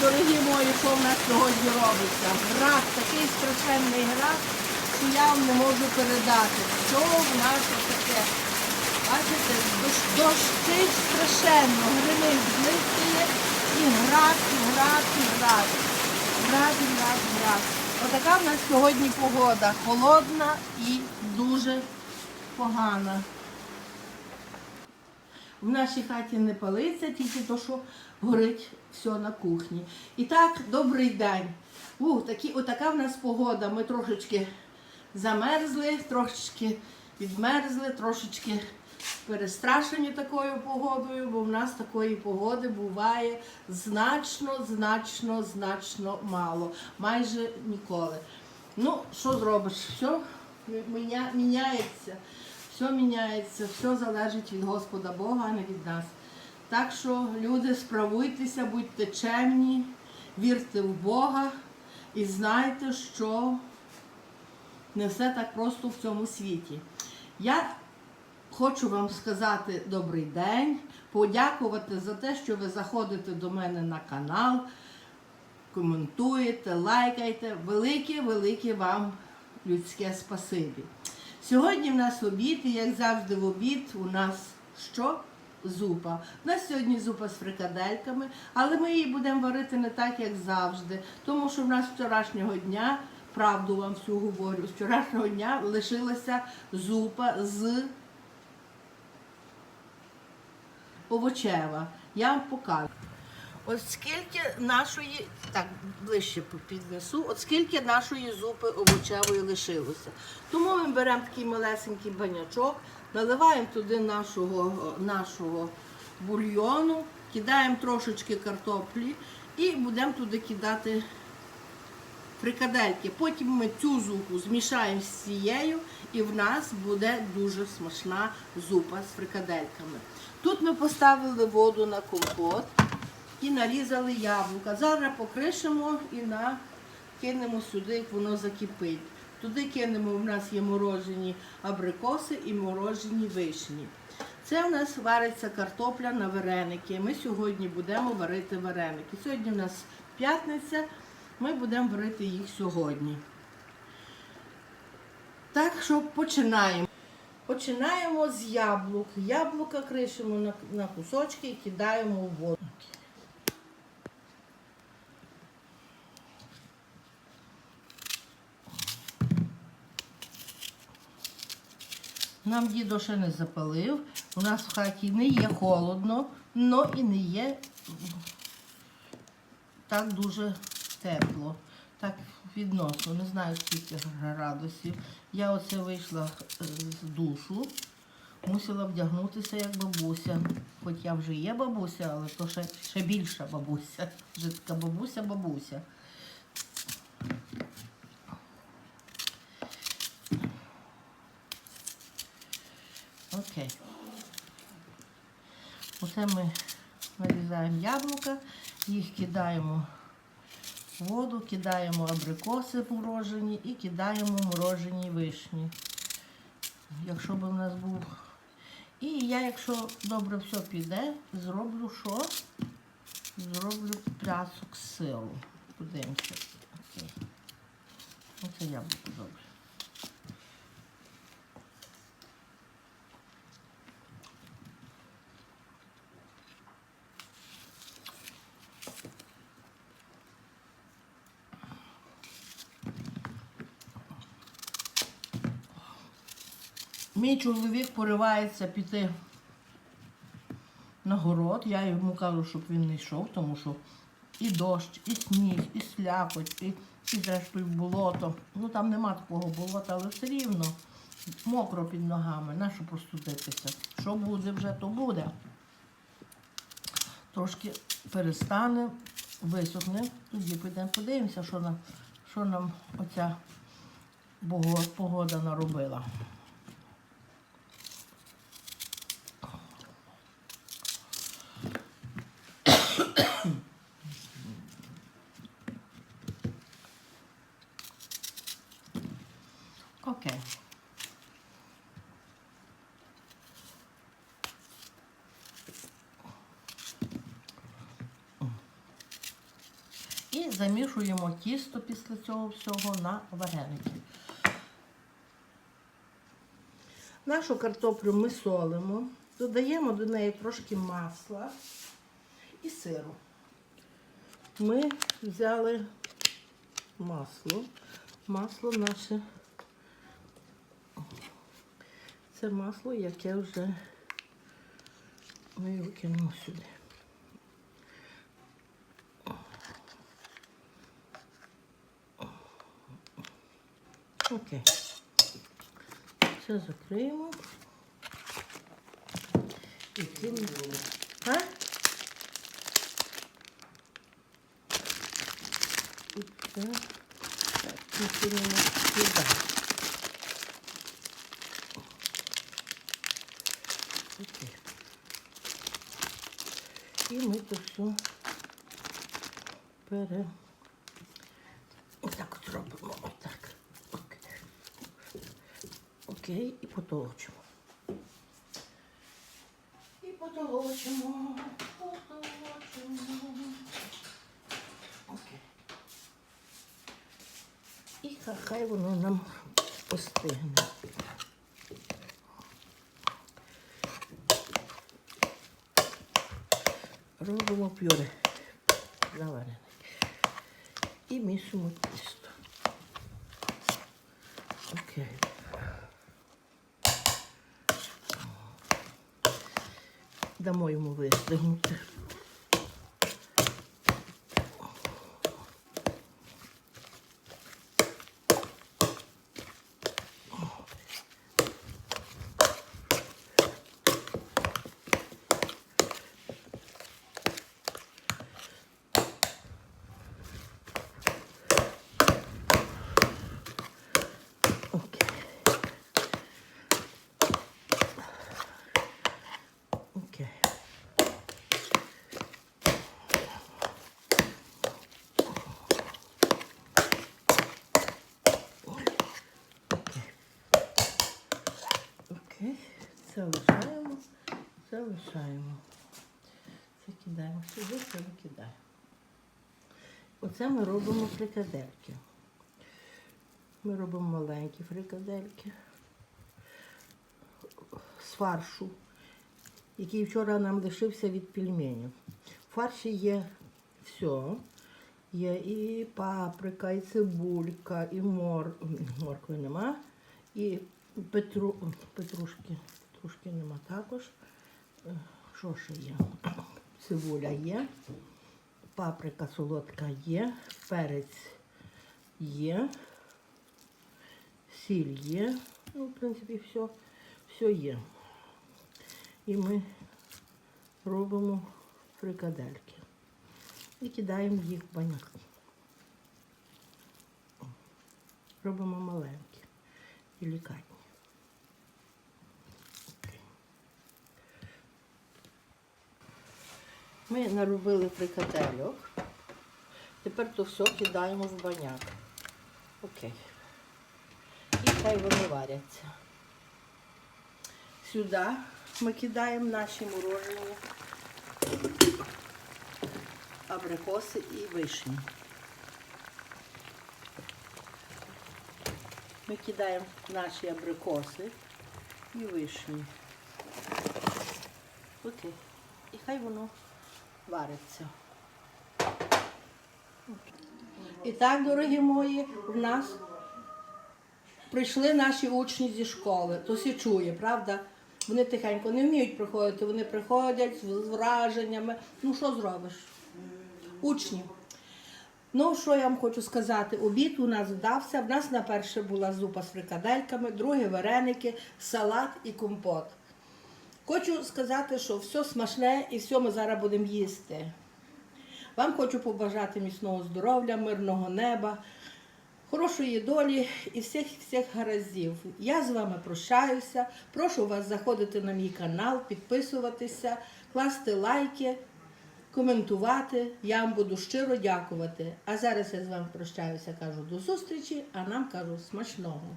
дорогі мої, що в нас сьогодні робиться. Град, такий страшенний град, що я вам не можу передати. Що в нас таке? Бачите, дощ, дощить страшенно, гримить, блискає, і град, і град, і град. Град, і град, і град. Отака в нас сьогодні погода. Холодна і дуже погана. В нашій хаті не палиться, тільки то, що горить все на кухні. І так, добрий день. Ух, такі, отака в нас погода. Ми трошечки замерзли, трошечки відмерзли, трошечки перестрашені такою погодою, бо в нас такої погоди буває значно, значно, значно мало. Майже ніколи. Ну, що зробиш? Все міня- міняється. Все міняється, все залежить від Господа Бога, а не від нас. Так що, люди, справуйтеся, будьте чемні, вірте в Бога і знайте, що не все так просто в цьому світі. Я хочу вам сказати добрий день, подякувати за те, що ви заходите до мене на канал, коментуєте, лайкаєте. Велике, велике вам людське спасибі. Сьогодні в нас обід, і як завжди в обід у нас що? Зупа. У нас сьогодні зупа з фрикадельками, але ми її будемо варити не так, як завжди. Тому що в нас вчорашнього дня, правду вам всю говорю, з вчорашнього дня лишилася зупа з овочева. Я вам покажу. От скільки нашої, так, ближче піднесу, от скільки нашої зупи овочевої лишилося. Тому ми беремо такий малесенький банячок, наливаємо туди нашого, нашого бульйону, кидаємо трошечки картоплі і будемо туди кидати фрикадельки. Потім ми цю зупу змішаємо з цією, і в нас буде дуже смачна зупа з фрикадельками. Тут ми поставили воду на компот і нарізали яблука. Зараз покришимо і на... кинемо сюди, як воно закипить. Туди кинемо, в нас є морожені абрикоси і морожені вишні. Це у нас вариться картопля на вареники. Ми сьогодні будемо варити вареники. Сьогодні у нас п'ятниця, ми будемо варити їх сьогодні. Так що починаємо. Починаємо з яблук. Яблука кришимо на кусочки і кидаємо в воду. Нам дідо ще не запалив. У нас в хаті не є холодно, але і не є так дуже тепло. Так відносно, не знаю скільки градусів. Я оце вийшла е, з душу, мусила вдягнутися як бабуся. Хоч я вже є бабуся, але то ще, ще більша бабуся. Вже така бабуся-бабуся. Окей. Оце ми нарізаємо яблука, їх кидаємо в воду, кидаємо абрикоси морожені і кидаємо морожені вишні. Якщо б у нас був. І я, якщо добре все піде, зроблю що? Зроблю плясок з силу. Подивимося. Окей. Оце яблуко добре. Мій чоловік поривається піти на город. Я йому кажу, щоб він не йшов, тому що і дощ, і сніг, і слякоть, і, і зрештою болото. Ну там нема такого болота, але все рівно мокро під ногами. Нащо простудитися? Що буде вже, то буде. Трошки перестане, висохне, тоді підемо подивимося, що нам, що нам оця погода наробила. Окей. І замішуємо тісто після цього всього на вареники. Нашу картоплю ми солимо, додаємо до неї трошки масла і сиру. Ми взяли масло. Масло наше. Це масло, яке вже ми його кинемо сюди. Окей. Все закриємо. І кинемо. Ми кинемо сюди. Окей. І ми це все пере... Отак от робимо. Отак. Окей, і потолочимо. І потолочимо. Потолочимо. Окей. І хай- воно нам остигне. Робимо пюре на вареники. І мішимо тісто. Окей. Дамо йому вистигнути. Окей. Окей. Окей. Окей. Це лишаємо, це. Це кидаємо сюди, це викидаємо. Оце ми робимо фрикадельки. Ми робимо маленькі фрикадельки з фаршу, який вчора нам лишився від пельменів. В фарші є все. Є і паприка, і цибулька, і мор... моркви нема, і петру... петрушки. Петрушки нема також. Е, Що ще є? Цибуля є, паприка солодка є, перець є, сіль є. Ну, в принципі, все, все є. І ми робимо фрикадельки. І кидаємо їх в баняк. Робимо маленькі, делікатні. Ми наробили фрикадельок. Тепер то все кидаємо в баняк. Окей. І хай вони варяться. Сюди ми кидаємо наші морожені абрикоси і вишні. Ми кидаємо наші абрикоси і вишні. Окей. І хай воно вариться. І так, дорогі мої, в нас прийшли наші учні зі школи. То всі чує, правда? Вони тихенько не вміють приходити, вони приходять з враженнями. Ну що зробиш? Учні. Ну, що я вам хочу сказати? Обід у нас вдався. В нас на перше була зупа з фрикадельками, друге вареники, салат і компот. Хочу сказати, що все смачне і все ми зараз будемо їсти. Вам хочу побажати міцного здоров'я, мирного неба, хорошої долі і всіх всіх гараздів. Я з вами прощаюся. Прошу вас заходити на мій канал, підписуватися, класти лайки, коментувати. Я вам буду щиро дякувати. А зараз я з вами прощаюся, кажу до зустрічі, а нам кажу смачного.